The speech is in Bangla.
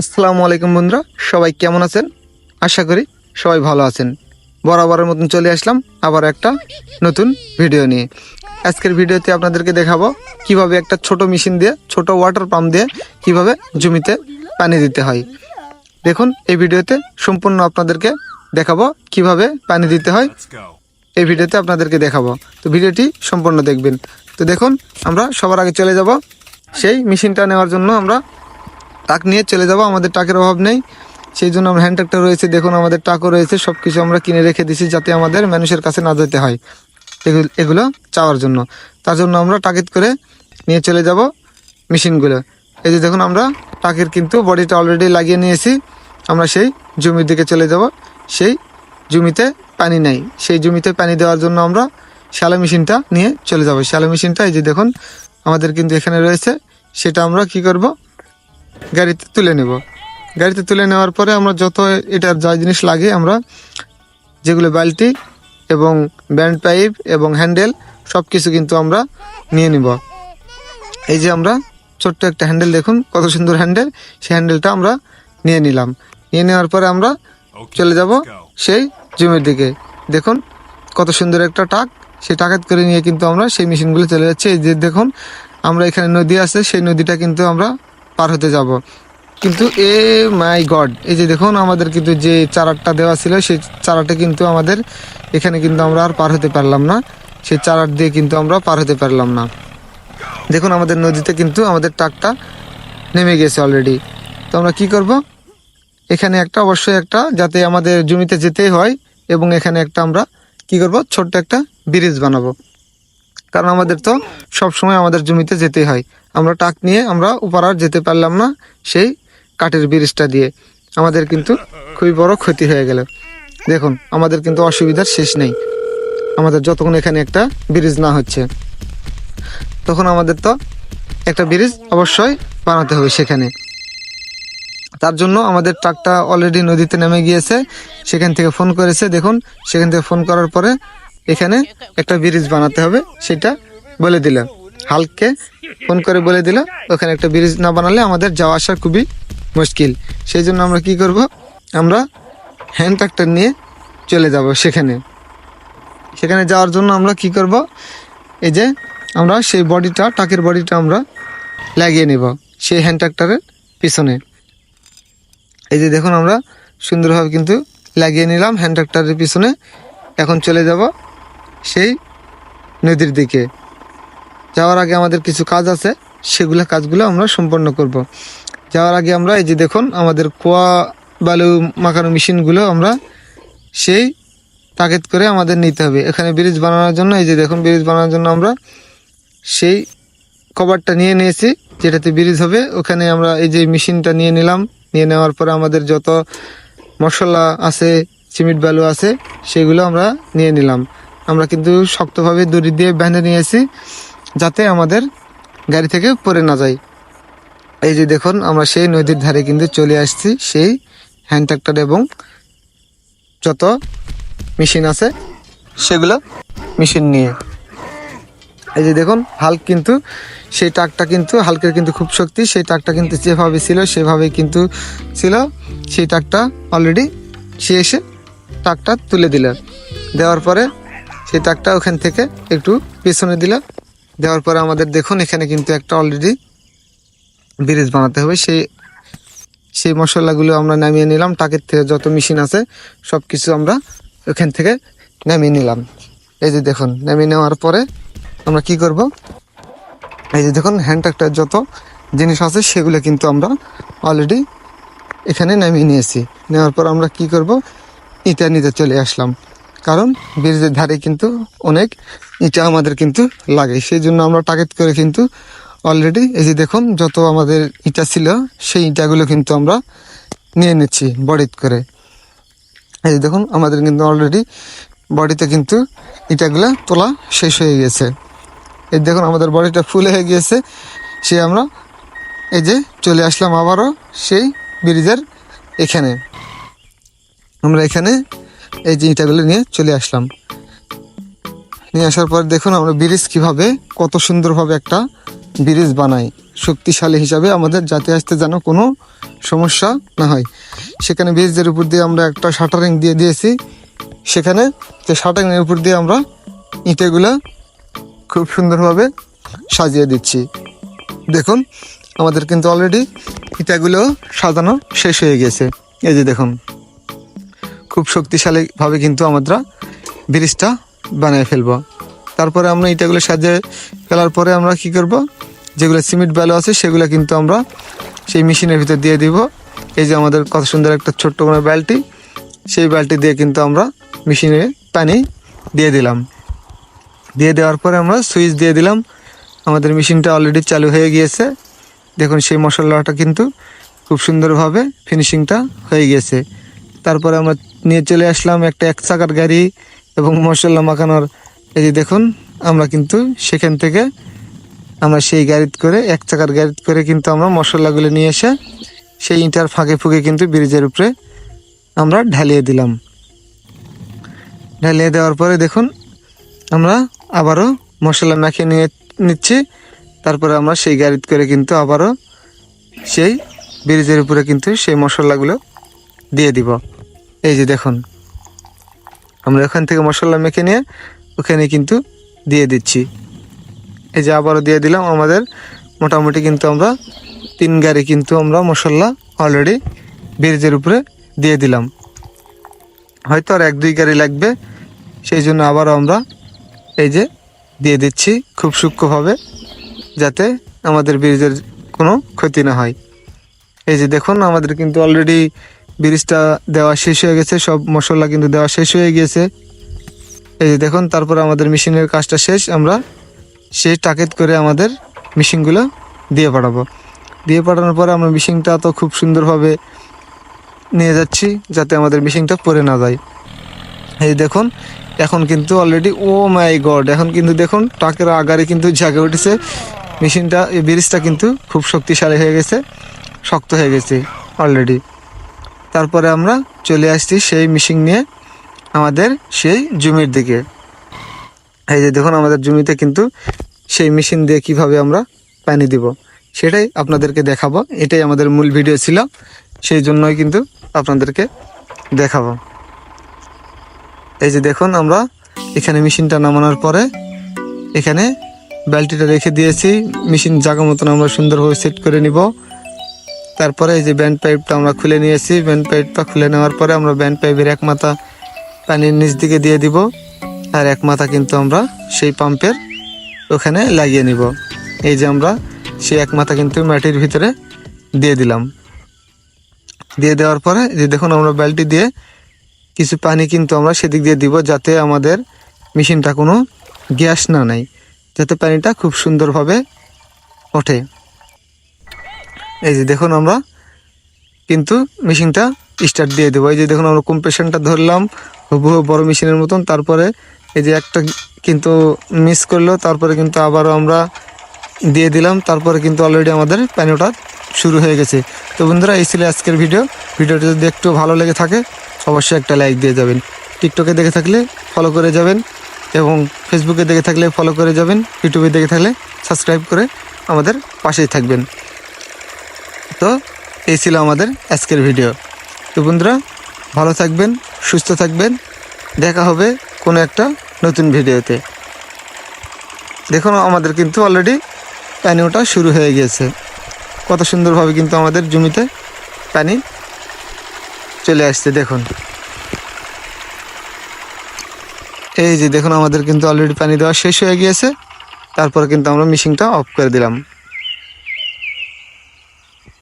আসসালামু আলাইকুম বন্ধুরা সবাই কেমন আছেন? আশা করি সবাই ভালো আছেন। বরাবরের মতন চলে আসলাম আবার একটা নতুন ভিডিও নিয়ে। আজকের ভিডিওতে আপনাদেরকে দেখাবো কীভাবে একটা ছোট মেশিন দিয়ে ছোট ওয়াটার পাম্প দিয়ে কীভাবে জমিতে পানি দিতে হয়। দেখুন এই ভিডিওতে সম্পূর্ণ আপনাদেরকে দেখাবো কীভাবে পানি দিতে হয়। এই ভিডিওতে আপনাদেরকে দেখাবো। তো ভিডিওটি সম্পূর্ণ দেখবেন। তো দেখুন আমরা সবার আগে চলে যাব। সেই মেশিনটা নেওয়ার জন্য আমরা টাক নিয়ে চলে যাব, আমাদের টাকের অভাব নেই। সেই জন্য আমরা হ্যান্ড ট্রাক্টর রয়েছে, দেখুন আমাদের টাকও রয়েছে সব কিছু আমরা কিনে রেখে দিছি যাতে আমাদের মানুষের কাছে না যেতে হয়। এগুলো চাওয়ার জন্য। তার জন্য আমরা টাকেট করে নিয়ে চলে যাব মেশিনগুলো। এই যে দেখুন আমরা টাকের কিন্তু বডিটা অলরেডি লাগিয়ে নিয়েছি। আমরা সেই জমির দিকে চলে যাব। সেই জমিতে পানি নাই। সেই জমিতে পানি দেওয়ার জন্য আমরা শ্যালো মেশিনটা নিয়ে চলে যাব। শ্যালো মেশিনটা এই যে দেখুন আমাদের কিন্তু এখানে রয়েছে। সেটা আমরা কি করব? গাড়িতে তুলে নেব। গাড়িতে তুলে নেওয়ার পরে আমরা যত এটার যা জিনিস লাগে আমরা যেগুলো বালতি এবং ব্যান্ড পাইপ এবং হ্যান্ডেল সব কিছু কিন্তু আমরা নিয়ে নিব। এই যে আমরা ছোট্ট একটা হ্যান্ডেল দেখুন কত সুন্দর হ্যান্ডেল। সেই হ্যান্ডেলটা আমরা নিয়ে নিলাম। নিয়ে নেওয়ার পরে আমরা চলে যাব সেই জমির দিকে। দেখুন কত সুন্দর একটা টাক। সেই টাকাত করে নিয়ে কিন্তু আমরা সেই মেশিনগুলো চলে যাচ্ছি। এই যে দেখুন আমরা এখানে নদী আছে সেই নদীটা কিন্তু আমরা পার হতে যাব। কিন্তু এ মাই গড এই যে দেখুন আমাদের কিন্তু যে চারাটা দেওয়া ছিল, সেই চারাটা কিন্তু আমাদের এখানে কিন্তু আমরা আর পার হতে পারলাম না। সেই চারাট দিয়ে কিন্তু আমরা পার হতে পারলাম না। দেখুন আমাদের নদীতে কিন্তু আমাদের ট্রাকটা নেমে গেছে অলরেডি তো আমরা কি করব? এখানে একটা অবশ্যই একটা, যাতে আমাদের জমিতে যেতেই হয়, এবং এখানে একটা আমরা কি করব? ছোট্ট একটা ব্রিজ বানাবো। কারণ আমাদের তো সব সময় আমাদের জমিতে যেতেই হয়। আমরা টাক নিয়ে আমরা উপর আর যেতে পারলাম না সেই কাঠের ব্রিজটা দিয়ে। আমাদের কিন্তু খুবই বড় ক্ষতি হয়ে গেল। দেখুন, আমাদের কিন্তু অসুবিধার শেষ নেই। আমাদের যতক্ষণ এখানে একটা ব্রিজ না হচ্ছে, তখন আমাদের তো একটা ব্রিজ অবশ্যই বানাতে হবে সেখানে। তার জন্য আমাদের ট্রাকটা অলরেডি নদীতে নেমে গিয়েছে, সেখান থেকে ফোন করেছে। দেখুন, সেখান থেকে ফোন করার পরে এখানে একটা ব্রিজ বানাতে হবে, সেটা বলে দিল হালকে ফোন করে বলে দিল ওখানে একটা ব্রিজ না বানালে আমাদের যাওয়া আসা খুবই মুশকিল। সেই জন্য আমরা কি করব, আমরা হ্যান্ড ট্রাক্টর নিয়ে চলে যাব সেখানে। সেখানে যাওয়ার জন্য আমরা কি করব, এই যে আমরা সেই বডিটা টাকের বডিটা আমরা লাগিয়ে নেব, সেই হ্যান্ড ট্রাক্টরের পিছনে। এই যে দেখুন, আমরা সুন্দরভাবে কিন্তু লাগিয়ে নিলাম হ্যান্ড ট্রাক্টরের পিছনে। এখন চলে যাব সেই নদীর দিকে। যাওয়ার আগে আমাদের কিছু কাজ আছে, সেগুলো কাজগুলো আমরা সম্পন্ন করব। যাওয়ার আগে আমরা এই যে দেখুন, আমাদের কুয়া, বালু মাখানো মেশিনগুলো আমরা সেই তাগেদ করে আমাদের নিতে হবে। এখানে ব্রিজ বানানোর জন্য, এই যে দেখুন, ব্রিজ বানানোর জন্য আমরা সেই কভারটা নিয়ে নিয়েছি, যেটাতে ব্রিজ হবে। ওখানে আমরা এই যে মেশিনটা নিয়ে নিলাম, নিয়ে নেওয়ার পরে আমাদের যত মশলা আছে, সিমেন্ট বালু আছে, সেগুলো আমরা নিয়ে নিলাম। আমরা কিন্তু শক্তভাবে দড়ি দিয়ে বেঁধে নিয়েছি যাতে আমাদের গাড়ি থেকে পড়ে না যায়। এই যে দেখুন, আমরা সেই নদীর ধারে কিন্তু চলে আসছি, সেই হ্যান্ড ট্রাক্টর এবং যত মেশিন আছে, সেগুলো মেশিন নিয়ে। এই যে দেখুন, হাল্ক কিন্তু, সেই টাকটা কিন্তু, হালকের কিন্তু খুব শক্তি, সেই টাকটা কিন্তু যেভাবে ছিল, সেভাবেই কিন্তু ছিল। সেই টাকটা অলরেডি সে এসে টাকটা তুলে দিল দেওয়ার পরে সেই টাকটা ওখান থেকে একটু পেছনে দিলাম। দেওয়ার পরে আমাদের দেখুন, এখানে কিন্তু একটা অলরেডি ব্রিজ বানাতে হবে। সেই সেই মশলাগুলো আমরা নামিয়ে নিলাম। টাকের থেকে যত মেশিন আছে সব কিছু আমরা ওখান থেকে নামিয়ে নিলাম। এই যে দেখুন, নামিয়ে নেওয়ার পরে আমরা কি করব? এই যে দেখুন হ্যান্ড ট্রাক্টর যত জিনিস আছে, সেগুলো কিন্তু আমরা অলরেডি এখানে নামিয়ে নিয়েছি। নেওয়ার পর আমরা কি করব? ইটা নিতে চলে আসলাম। কারণ ব্রিজের ধারে কিন্তু অনেক ইটা আমাদের কিন্তু লাগে। সেই জন্য আমরা টার্গেট করে কিন্তু অলরেডি এই যে দেখুন, যত আমাদের ইটা ছিল, সেই ইটাগুলো কিন্তু আমরা নিয়ে নিচ্ছি বডিত করে। এই যে দেখুন, আমাদের কিন্তু অলরেডি বডিতে কিন্তু ইটাগুলো তোলা শেষ হয়ে গেছে। এই দেখুন, আমাদের বডিটা ফুল হয়ে গিয়েছে। সে আমরা এই যে চলে আসলাম আবারও সেই ব্রিজের এখানে। আমরা এখানে এই যে ইটাগুলো নিয়ে চলে আসলাম। নিয়ে আসার পর দেখুন আমরা ব্রিজ কীভাবে, কত সুন্দরভাবে একটা ব্রিজ বানাই। শক্তিশালী হিসাবে আমাদের যাতে আসতে যেন কোনো সমস্যা না হয়। সেখানে ব্রিজের উপর দিয়ে আমরা একটা শাটারিং দিয়ে দিয়েছি। সেখানে যে শাটারিংয়ের উপর দিয়ে আমরা ইটেগুলো খুব সুন্দরভাবে সাজিয়ে দিচ্ছি। দেখুন, আমাদের কিন্তু অলরেডি ইটাগুলো সাজানো শেষ হয়ে গেছে। এই যে দেখুন। খুব শক্তিশালীভাবে কিন্তু আমরা ব্রিজটা বানিয়ে ফেলব। তারপরে আমরা ইটাগুলো সাজিয়ে ফেলার পরে আমরা কি করব? যেগুলো সিমেন্ট ব্যালো আছে, সেগুলো কিন্তু আমরা সেই মেশিনের ভিতর দিয়ে দিব। এই যে আমাদের কত সুন্দর একটা ছোট্ট কোনো বালতি, সেই বালতি দিয়ে কিন্তু আমরা মেশিনে পানি দিয়ে দিলাম। দিয়ে দেওয়ার পরে আমরা সুইচ দিয়ে দিলাম। আমাদের মেশিনটা অলরেডি চালু হয়ে গিয়েছে। দেখুন সেই মশলাটা কিন্তু খুব সুন্দরভাবে ফিনিশিংটা হয়ে গিয়েছে। তারপরে আমরা নিয়ে চলে আসলাম একটা এক চাকার গাড়ি এবং মশলা মাখানোর। এই যে দেখুন, আমরা কিন্তু সেখান থেকে আমরা সেই গাড়িতে করে, এক চাকার গাড়িতে করে কিন্তু আমরা মশলাগুলো নিয়ে এসে সেই ইটার ফাঁকে ফুঁকে কিন্তু ব্রিজের উপরে আমরা ঢালিয়ে দিলাম। ঢালিয়ে দেওয়ার পরে দেখুন, আমরা আবারও মশলা মাখিয়ে নিয়ে নিচ্ছি। তারপরে আমরা সেই গাড়িতে করে কিন্তু আবারও সেই ব্রিজের উপরে কিন্তু সেই মশলাগুলো দিয়ে দিব। এই যে দেখুন, আমরা ওখান থেকে মশলা মেখে নিয়ে ওখানে কিন্তু দিয়ে দিচ্ছি। এই যে আবারও দিয়ে দিলাম, আমাদের মোটামুটি কিন্তু আমরা তিন গাড়ি কিন্তু আমরা মশলা অলরেডি ব্রিজের উপরে দিয়ে দিলাম। হয়তো আর এক, দুই গাড়ি লাগবে, সেই জন্য আবারও আমরা এই যে দিয়ে দিচ্ছি খুব সূক্ষ্মভাবে, যাতে আমাদের ব্রিজের কোনো ক্ষতি না হয়। এই যে দেখুন, আমাদের কিন্তু অলরেডি ব্রিজটা দেওয়া শেষ হয়ে গেছে, সব মশলা কিন্তু দেওয়া শেষ হয়ে গিয়েছে। এই যে দেখুন, তারপর আমাদের মেশিনের কাজটা শেষ, আমরা সেই টাকেত করে আমাদের মেশিনগুলো দিয়ে পাঠাবো। দিয়ে পাঠানোর পরে আমরা মেশিনটা তো খুব সুন্দরভাবে নিয়ে যাচ্ছি, যাতে আমাদের মেশিনটা পরে না যায়। এই দেখুন, এখন কিন্তু অলরেডি ও মাই গড এখন কিন্তু দেখুন, টাকের আগারে কিন্তু জাগে উঠেছে। মেশিনটা, এই ব্রিজটা কিন্তু খুব শক্তিশালী হয়ে গেছে, শক্ত হয়ে গেছে অলরেডি তারপরে আমরা চলে আসছি সেই মেশিন নিয়ে আমাদের সেই জমির দিকে। এই যে দেখুন আমাদের জমিতে কিন্তু সেই মেশিন দিয়ে কীভাবে আমরা পানি দিব, সেটাই আপনাদেরকে দেখাবো। এটাই আমাদের মূল ভিডিও ছিল, সেই জন্যই কিন্তু আপনাদেরকে দেখাবো। এই যে দেখুন আমরা এখানে মেশিনটা নামানোর পরে এখানে বালতিটা রেখে দিয়েছি মেশিন জায়গা মতন আমরা সুন্দরভাবে সেট করে নিব। তারপরে এই যে ব্যান্ড পাইপটা আমরা খুলে নিয়েছি। ব্যান্ড পাইপটা খুলে নেওয়ার পরে আমরা ব্যান্ড পাইপের এক মাথা পানির নিচ দিকে দিয়ে দিব আর এক মাথা কিন্তু আমরা সেই পাম্পের ওখানে লাগিয়ে নিব। এই যে আমরা সেই এক মাথা কিন্তু মাটির ভিতরে দিয়ে দিলাম। দিয়ে দেওয়ার পরে যে দেখুন আমরা বালতি দিয়ে কিছু পানি কিন্তু আমরা সেদিক দিয়ে দিব যাতে আমাদের মেশিনটা কোনো গ্যাস না নেয়, যাতে পানিটা খুব সুন্দরভাবে ওঠে। এই যে দেখুন আমরা কিন্তু মেশিনটা স্টার্ট দিয়ে দেবো। এই যে দেখুন আমরা কম্প্রেশনটা ধরলাম, হুবহু বড় মেশিনের মতন। তারপরে এই যে একটা কিন্তু মিস করল, তারপরে কিন্তু আবারও আমরা দিয়ে দিলাম। তারপরে কিন্তু অলরেডি আমাদের ওঠা শুরু হয়ে গেছে। তো বন্ধুরা, এই ছিল আজকের ভিডিও ভিডিওটা যদি একটু ভালো লেগে থাকে, অবশ্যই একটা লাইক দিয়ে যাবেন। টিকটকে দেখে থাকলে ফলো করে যাবেন এবং ফেসবুকে দেখে থাকলে ফলো করে যাবেন। ইউটিউবে দেখে থাকলে সাবস্ক্রাইব করে আমাদের পাশেই থাকবেন। এই ছিল আমাদের আজকের ভিডিও। তো বন্ধুরা, ভালো থাকবেন, সুস্থ থাকবেন। দেখা হবে কোনো একটা নতুন ভিডিওতে। দেখুন, আমাদের কিন্তু অলরেডি পানি ওঠা শুরু হয়ে গিয়েছে। কত সুন্দরভাবে কিন্তু আমাদের জমিতে পানি চলে আসছে, দেখুন। এই যে দেখুন, আমাদের কিন্তু অলরেডি পানি দেওয়া শেষ হয়ে গিয়েছে। তারপর কিন্তু আমরা মেশিনটা অফ করে দিলাম।